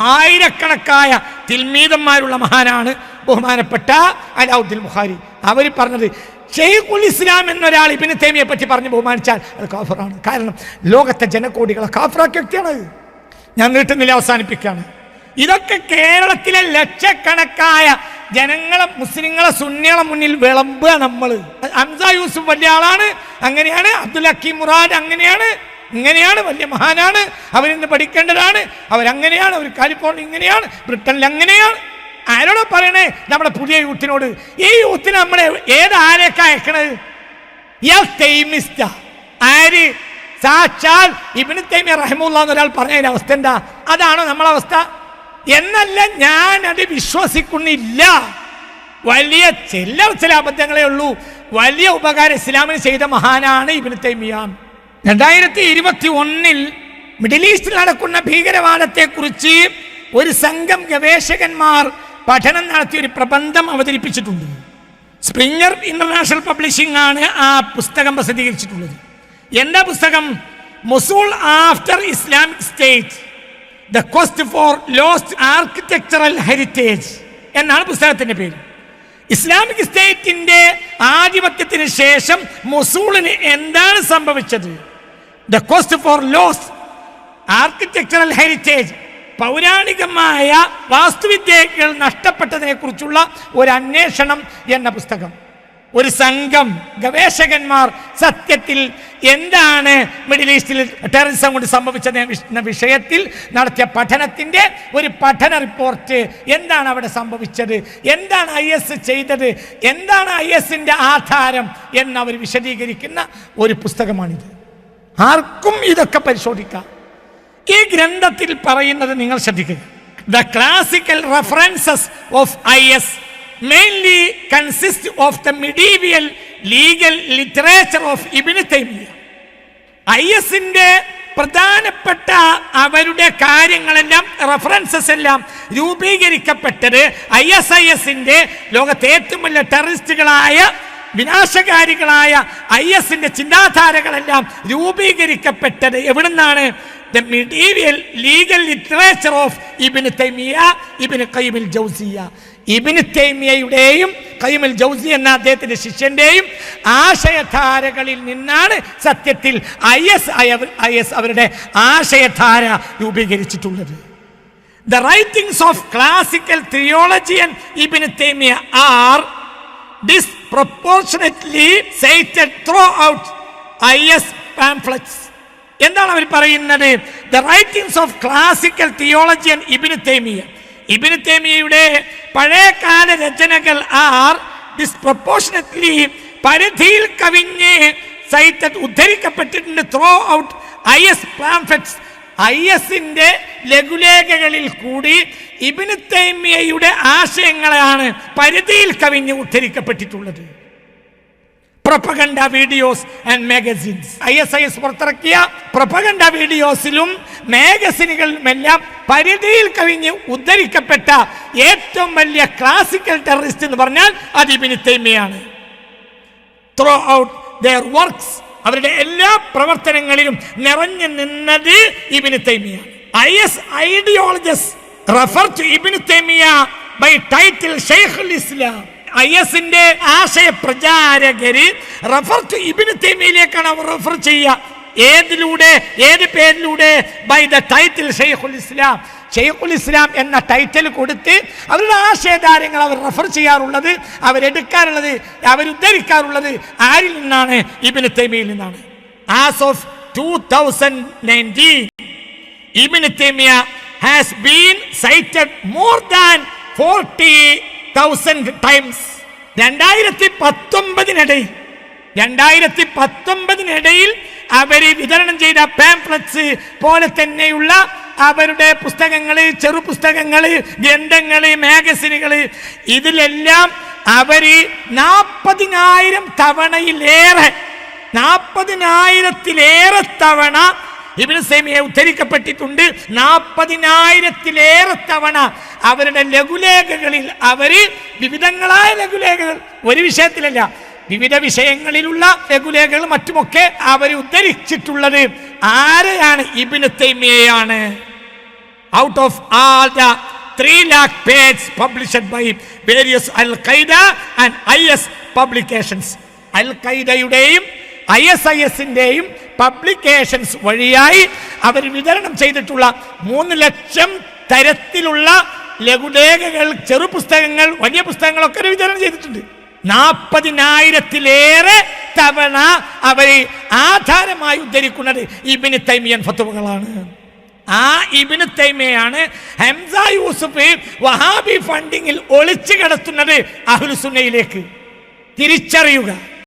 ആയിരക്കണക്കായ തിൽമീതന്മാരുള്ള മഹാനാണ് ബഹുമാനപ്പെട്ട അലാവുദ്ദീൻ ബുഖാരി. അവർ പറഞ്ഞത് ഷെയ്ഖുൽ ഇസ്ലാം എന്നൊരാൾ ഇബിന് തേമിയെ പറ്റി പറഞ്ഞ് ബഹുമാനിച്ചാൽ അത് കാഫറാണ്. കാരണം ലോകത്തെ ജനകോടികളെ കാഫറാക്കിയ വ്യക്തിയാണ് ഞാൻ നീട്ടുന്നില്ല അവസാനിപ്പിക്കുകയാണ്. ഇതൊക്കെ കേരളത്തിലെ ലക്ഷക്കണക്കായ ജനങ്ങളെ മുസ്ലിങ്ങളെ സുന്നികളെ മുന്നിൽ വിളമ്പുക നമ്മൾ അംസ യൂസുഫ് വലിയ ആളാണ് അങ്ങനെയാണ്. അബ്ദുൽ ഹക്കീം മുറാദ് അങ്ങനെയാണ്. ഇങ്ങനെയാണ് വലിയ മഹാനാണ് അവരിന്ന് പഠിക്കേണ്ടതാണ് അവരങ്ങനെയാണ് അവർ കാലിഫോർണിയ ഇങ്ങനെയാണ് ബ്രിട്ടനിൽ അങ്ങനെയാണ്. ആരോടോ പറയണേ? നമ്മുടെ പുതിയ യൂത്തിനോട് ഈ യൂത്തിന് നമ്മളെ ഏത് ആരൊക്കെ അയക്കണത്? ആര്? സാക്ഷാൽ ഇബിന് തൈമിയ റഹമുല്ല എന്നൊരാൾ പറഞ്ഞതിന്റെ അവസ്ഥ എന്താ? അതാണോ നമ്മളെ അവസ്ഥ? എന്നല്ല ഞാൻ അത് വിശ്വസിക്കുന്നില്ല. വലിയ ചില ചില അബദ്ധങ്ങളേ ഉള്ളൂ. വലിയ ഉപകാരം ഇസ്ലാമിന് ചെയ്ത മഹാനാണ് ഇബിന് തൈമിയ. രണ്ടായിരത്തി ഇരുപത്തി ഒന്നിൽ മിഡിൽ ഈസ്റ്റിൽ നടക്കുന്ന ഭീകരവാദത്തെക്കുറിച്ച് ഒരു സംഘം ഗവേഷകന്മാർ പഠനം നടത്തിയ ഒരു പ്രബന്ധം അവതരിപ്പിച്ചിട്ടുണ്ട്. സ്പ്രിങ്ങർ ഇന്റർനാഷണൽ പബ്ലിഷിംഗ് ആണ് ആ പുസ്തകം പ്രസിദ്ധീകരിച്ചിട്ടുള്ളത്. എന്താ പുസ്തകം Mosul after Islamic State the cost for lost architectural heritage എന്നാണ് പുസ്തകത്തിന്റെ പേര്. ഇസ്ലാമിക് സ്റ്റേറ്റിന്റെ ആധിപത്യത്തിന് ശേഷം മൊസൂളിന് എന്താണ് സംഭവിച്ചത്? The cost for loss architectural heritage പൗരാണികമായ വാസ്തുവിദ്യകൾ നഷ്ടപ്പെട്ടതിനെ കുറിച്ചുള്ള ഒരു അന്വേഷണം എന്ന പുസ്തകം. ഒരു സംഘം ഗവേഷകന്മാർ സത്യത്തിൽ എന്താണ് മിഡിൽ ഈസ്റ്റിൽ ടെററിസം കൊണ്ട് സംഭവിച്ചത് എന്ന വിഷയത്തിൽ നടത്തിയ പഠനത്തിന്റെ ഒരു പഠന റിപ്പോർട്ട് എന്താണ് അവിടെ സംഭവിച്ചത്? എന്താണ് ഐ എസ് ചെയ്തത്? എന്താണ് ഐ എസിന്റെ ആധാരം എന്നവർ വിശദീകരിക്കുന്ന ഒരു പുസ്തകമാണിത്. ആർക്കും ഇതൊക്കെ പരിശോധിക്കാം. ഈ ഗ്രന്ഥത്തിൽ പറയുന്നത് നിങ്ങൾ ശ്രദ്ധിക്കുക. The classical references of I S mainly consist of the medieval legal literature of Ibn Taymiyya I എസിന്റെ പ്രധാനപ്പെട്ട അവരുടെ കാര്യങ്ങളെല്ലാം റെഫറൻസസ് എല്ലാം രൂപീകരിക്കപ്പെട്ടത് ഐ എസ് ഐ എസിന്റെ ലോകത്തെ ഏറ്റവും വലിയ ടെററിസ്റ്റുകളായ വിനാശകാരികളായ ഐ എസിന്റെ ചിന്താധാരകളെല്ലാം രൂപീകരിക്കപ്പെട്ടത് എവിടുന്നാണ്? The medieval legal literature of Ibn Taymiyya Ibn Qayyim al Jawziyya Ibn തൈമിയയുടെയും Qayyim al Jawzi എന്ന അദ്ദേഹത്തിന്റെ ശിഷ്യന്റെയും ആശയധാരകളിൽ നിന്നാണ് സത്യത്തിൽ ഐ എസ് ഐ എസ് അവരുടെ ആശയധാര രൂപീകരിച്ചിട്ടുള്ളത്. The writings of classical theology and Ibn Taymiyya are throughout I S pamphlets എന്താണ് അവർ പറയുന്നത്? The writings of classical theologian Ibn Taymiyya Ibn തേമിയയുടെ പഴയകാല രചനകൾ ആർ ഡിസ്പ്രപ്പോർഷനറ്റ്ലി പരിധിയിൽ കവിഞ്ഞ് cited ഉദ്ധരിക്കപ്പെട്ടിട്ടുണ്ട്. Throughout I S pamphlets I എസിന്റെ ലഘുലേഖകളിൽ കൂടി ഇബിന് തൈമിയയുടെ ആശയങ്ങളാണ് പരിധിയിൽ കവിഞ്ഞ് ഉദ്ധരിക്കപ്പെട്ടിട്ടുള്ളത്. Propaganda videos and magazines. I S I S പുറത്തിറക്കിയ പ്രൊപ്പഗണ്ട വീഡിയോസിലും മാഗസിനുകളിലുമെല്ലാം പരിധിയിൽ കവിഞ്ഞ് ഉദ്ധരിക്കപ്പെട്ട ഏറ്റവും വലിയ ക്ലാസിക്കൽ ടെററിസ്റ്റ് എന്ന് പറഞ്ഞാൽ അത് ഇബിന് തൈമിയാണ് ത്രൂ ഔട്ട് ദർ വർക്ക്സ് അവരുടെ എല്ലാ പ്രവർത്തനങ്ങളിലും നിറഞ്ഞു നിന്നത് Ibn തൈമിയാണ് I S ideologist refer to Ibn Taymiyya by title ഷെയ്ഖുൽ ഇസ്ലാം ഐ എസിന്റെ ആശയ പ്രചാരകര് റഫർ ടു ഇബിന് തേമിയിലേക്കാണ് അവർ റഫർ ചെയ്യുക. ഏതിലൂടെ ഏത് പേരിലൂടെ? ബൈ ദ ടൈറ്റിൽ ഷെയ്ഖുൽ ഇസ്ലാം. ഷെയ്ഖുൽ ഇസ്ലാം എന്ന ടൈറ്റിൽ കൊടുത്ത് അവരുടെ ആശയധാരങ്ങൾ അവർ റഫർ ചെയ്യാറുള്ളത് അവരെടുക്കാറുള്ളത് അവരുദ്ധരിക്കാറുള്ളത് ആരിൽ നിന്നാണ്? ഇബിന് തൈമിയിൽ നിന്നാണ്. As of two thousand nineteen Ibn Taymiyya has been cited more than forty thousand times രണ്ടായിരത്തി പത്തൊമ്പതിനിടയിൽ രണ്ടായിരത്തി പത്തൊമ്പതിനിടയിൽ അവർ വിതരണം ചെയ്ത പാംപ്ലറ്റ്സ് പോലെ തന്നെയുള്ള അവരുടെ പുസ്തകങ്ങൾ ചെറു പുസ്തകങ്ങൾ ഗ്രന്ഥങ്ങൾ മാഗസിനുകൾ ഇതിലെല്ലാം അവർ നാൽപ്പതിനായിരം തവണയിലേറെ നാൽപ്പതിനായിരത്തിലേറെ തവണ ഇബിന് സേമിയെ ഉദ്ധരിക്കപ്പെട്ടിട്ടുണ്ട്. നാൽപ്പതിനായിരത്തിലേറെ തവണ അവരുടെ ലഘുലേഖകളിൽ അവർ വിവിധങ്ങളായ ലഘുലേഖകൾ ഒരു വിഷയത്തിലല്ല വിവിധ വിഷയങ്ങളിലുള്ള ലഘുലേഖകൾ മറ്റുമൊക്കെ അവർ ഉദ്ധരിച്ചിട്ടുള്ളത് ആരെയാണ്? ഇബിന് തൈമിയയാണ്. Out of all the 3 lakh pages published by various Al Qaeda and IS publications. Al ഖൈദയുടെയും I S I എസിന്റെയും പബ്ലിക്കേഷൻസ് വഴിയായി അവർ വിതരണം ചെയ്തിട്ടുള്ള മൂന്ന് ലക്ഷം തരത്തിലുള്ള ലഘുലേഖകൾ ചെറു പുസ്തകങ്ങൾ വലിയ പുസ്തകങ്ങളൊക്കെ വിതരണം ചെയ്തിട്ടുണ്ട്. നാൽപ്പതിനായിരത്തിലേറെ തവണ അവർ ആധാരമായി ഉദ്ധരിക്കുന്നത് ഇബിന് തൈമിയൻ ഫത്തുവകളാണ്. ആ ഇബിന് തൈമയാണ് ഹംസ യൂസുഫ് വഹാബി ഫണ്ടിങ്ങിൽ ഒളിച്ചു കിടത്തുന്നത് അഹ്ലുസുന്നയിലേക്ക് തിരിച്ചറിയുക.